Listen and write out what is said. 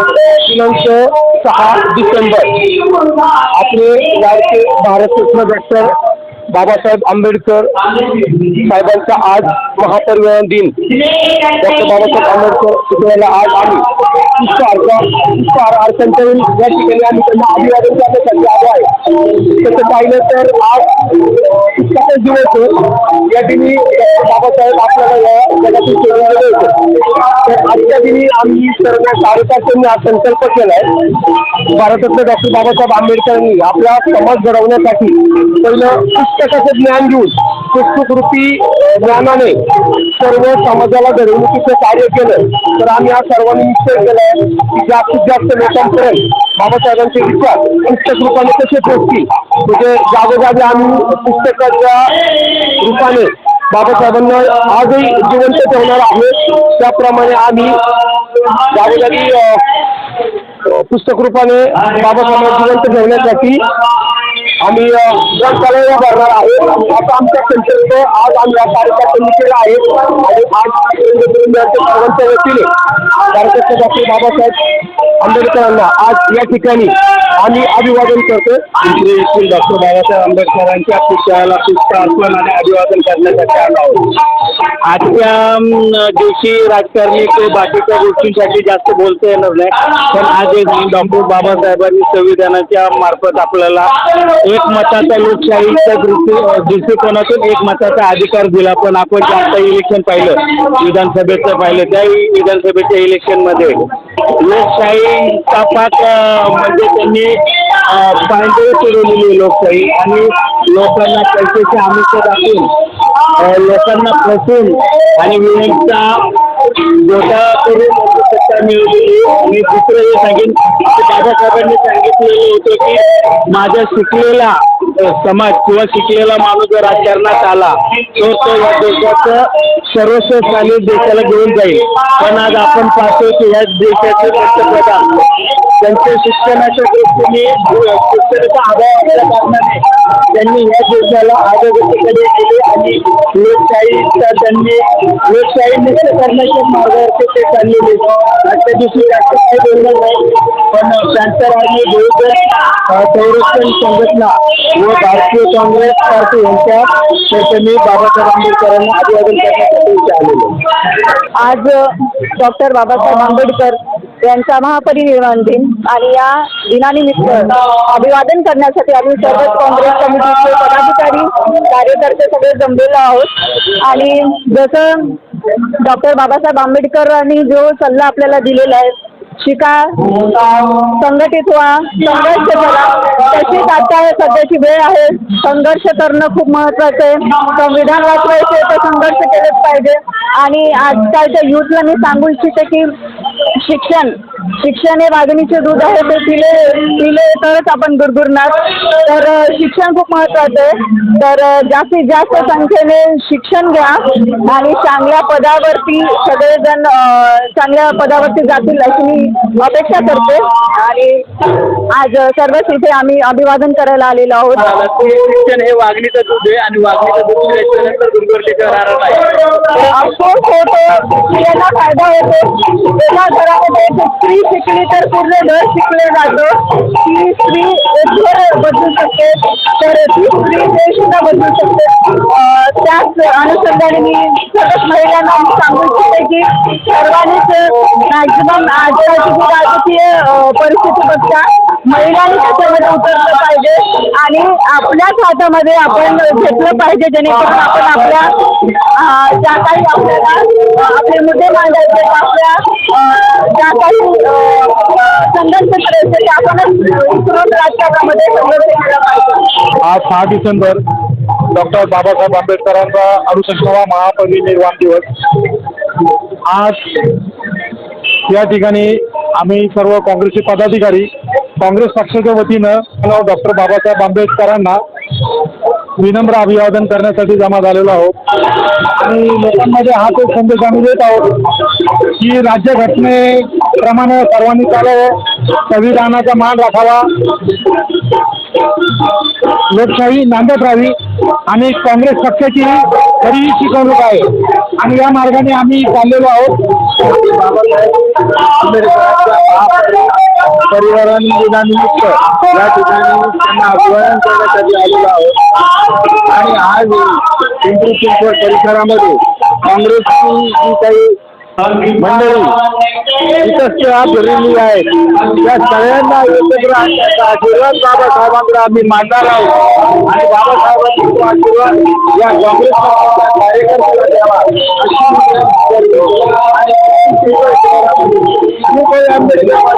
दिनांक सहा डिसेंबर. आपले लाडके भारतरत्न डॉक्टर बाबासाहेब आंबेडकर साहेबांचा आज महापरिवहन दिन. डॉक्टर बाबासाहेब आंबेडकर पुतळ्याला आज आम्ही पुष्पहार पुष्पहार अर्पण या ठिकाणी आम्ही त्यांना अभिवादन करण्यासाठी आलो आहे. तसं पाहिलं तर आज पुस्तकाचा दिवस या दिनी बाबासाहेब आपल्याला या जगातून सोडून तर आजच्या दिनी आम्ही सर्व कार्यकर्त्यांनी हा संकल्प केला आहे. भारतरत्न डॉक्टर बाबासाहेब आंबेडकरांनी आपला समाज घडवण्यासाठी पहिलं पुस्तकाचं ज्ञान घेऊन पुस्तकरूपी ज्ञानाने सर्व समाजाला घडवणुकीचं कार्य केलं. तर आम्ही या सर्वांनी निश्चय केला आहे की जास्तीत जास्त लोकांपर्यंत बाबासाहेबांचे विचार पुस्तक रूपाने कसे पोचतील म्हणजे जागोजागी आम्ही पुस्तकाच्या रूपाने बाबासाहेबांना आजही जिवंत ठेवणार आहोत. त्याप्रमाणे आम्ही जागोजागी पुस्तक रूपाने बाबासाहेबांना जिवंत ठेवण्यासाठी आणि अ, ग्रंथालय भरणार आहे आता आमच्या संकल्प आज आम्ही या कार्यकर्त्यांनी केला आहे. आणि आज सर्वांच्या वतीने कार्यकर्ते डॉक्टर बाबासाहेब आंबेडकरांना आज या ठिकाणी आम्ही अभिवादन करतो पिंपरी येथील डॉक्टर बाबासाहेब आंबेडकरांच्या पुतळ्याला पुष्पार्पण आणि अभिवादन करण्यासाठी आलो आहोत. आजच्या दिवशी राजकारणी ते बाकीच्या गोष्टींसाठी जास्त बोलता येणार नाही. पण आज एक डॉक्टर बाबासाहेबांनी संविधानाच्या मार्फत आपल्याला एक मताचा लोकशाहीच्या दृष्टी दृष्टिकोनातून एक मताचा अधिकार दिला. पण आपण जे आता इलेक्शन पाहिलं विधानसभेचं पाहिलं त्या विधानसभेच्या इलेक्शनमध्ये लोकशाहीचा पाक म्हणजे त्यांनी पांढरी सोडवलेली आहे लोकशाही. आणि लोकांना पैशाचे आमिष दाखवून लोकांना फसून आणि विवेकचा जोटा करून सत्ता मिळवलेली मी दुसरं हे सांगेन की बाबासाहेबांनी सांगितलेलं होतं की माझ्या शिकलेला समाज किंवा शिकलेला माणूस जर राजकारणात आला तर तो या देशाचं सर्वस्व चालेल देशाला घेऊन जाईल. पण आज आपण पाहतो की या देशाचे पंतप्रधान त्यांच्या शिक्षणाच्या दृष्टीने शिक्षणाचा आभाव असल्या कारणाने त्यांनी या देशाला अधोगतीकडे केले आणि लोकशाहीचा त्यांनी लोकशाही मुक्त करण्याच्या मार्गावर ते चाललेले. आजच्या दिवशी जास्त काही बोलणार नाही पण त्यांच्या शांतराणी बहुजन संरक्षण संघटना व भारतीय काँग्रेस पार्टी यांच्या त्यांनी बाबासाहेब आंबेडकरांना अभिवादन करण्यासाठी आलेले. आज डॉक्टर बाबासाहेब आंबेडकर यांचा महापरिनिर्वाण दिन आणि या दिनानिमित्त अभिवादन करण्यासाठी आम्ही सर्वच काँग्रेस कमिटीचे पदाधिकारी कार्यकर्ते सगळे जमलेलो आहोत. आणि जसं डॉक्टर बाबासाहेब आंबेडकरांनी जो सल्ला आपल्याला दिलेला आहे शिका संघटित व्हा. संघर्ष करा. तशीच आता सध्याची वेळ आहे. संघर्ष करणं खूप महत्त्वाचं आहे. संविधान वाचवायचं आहे तर संघर्ष केलंच पाहिजे. आणि आजकालच्या युथला मी सांगू इच्छिते की शिक्षण शिक्षण हे वाघिणीचे दूध आहे ते पिले पिले तरच आपण गुरगुरणार. तर शिक्षण खूप महत्त्वाचं आहे. तर जास्तीत जास्त संख्येने शिक्षण घ्या आणि चांगल्या पदावरती सगळेजण चांगल्या पदावरती जातील अशी मी अपेक्षा करते. आणि आज सर्वच इथे आम्ही अभिवादन करायला आलेलो आहोत. शिक्षण हे वागणीचं दूध आहे आणि वागणीचं दूध घेतल्यानंतर दुर्गर्लीचं राहणार नाही. ऑफकोर्स होतो स्त्रियांना फायदा होतो. घरामध्ये एक स्त्री शिकली तर पूर्ण घर शिकलं जातं. ती स्त्री एक घर बदलू शकते. तर ती स्त्री सुद्धा बदलू शकते. त्याच अनुषंगाने मी सतत महिलांना सांगू इच्छिते की सर्वांनीच मॅक्झिमम आजकालची जी राजकीय परिस्थिती बघता महिलांनी त्याच्यामध्ये उतरलं पाहिजे आणि आपल्याच हातामध्ये आपण घेतलं पाहिजे जेणेकरून आपण आपल्या ज्या काही आपल्याला आपले मुद्दे मांडायचे आपल्या ज्या काही संघर्ष करायचे ते आपणच उतरून राजकारणामध्ये संघर्ष केला पाहिजे. आज सहा डिसेंबर डॉक्टर बाबासाहेब आंबेडकरांचा अडुसष्टावा महापरिनिर्वाण दिवस. आज या ठिकाणी आम्ही सर्व काँग्रेसचे पदाधिकारी काँग्रेस पक्षाच्या वतीनं डॉक्टर बाबासाहेब आंबेडकरांना विनम्र अभिवादन करण्यासाठी जमा झालेलो आहोत. आणि लोकांमध्ये हा तो संदेश आम्ही देत आहोत की राज्यघटनेप्रमाणे सर्वांनी चालावं संविधानाचा मान राखावा. लोकशाही नांदत राहावी. आणि काँग्रेस पक्षाची खरी शिकवणूक आहे. आणि या मार्गाने आम्ही चाललेलो आहोत. बाबासाहेब आंबेडकरांच्या दिनानिमित्त या ठिकाणी त्यांना अभिवादन करण्यासाठी आलेलो आहोत. आणि आज पिंपरी चिंचवड परिसरामध्ये काँग्रेसची जी काही मंडळी फिरलेली आहेत. त्या सगळ्यांना एकत्र आणण्याचा आशीर्वाद बाबासाहेबांकडे आम्ही मानणार आहोत. आणि तो आशीर्वाद या काँग्रेस पक्षाच्या कार्यकर्त्याला द्यावा. अशी मी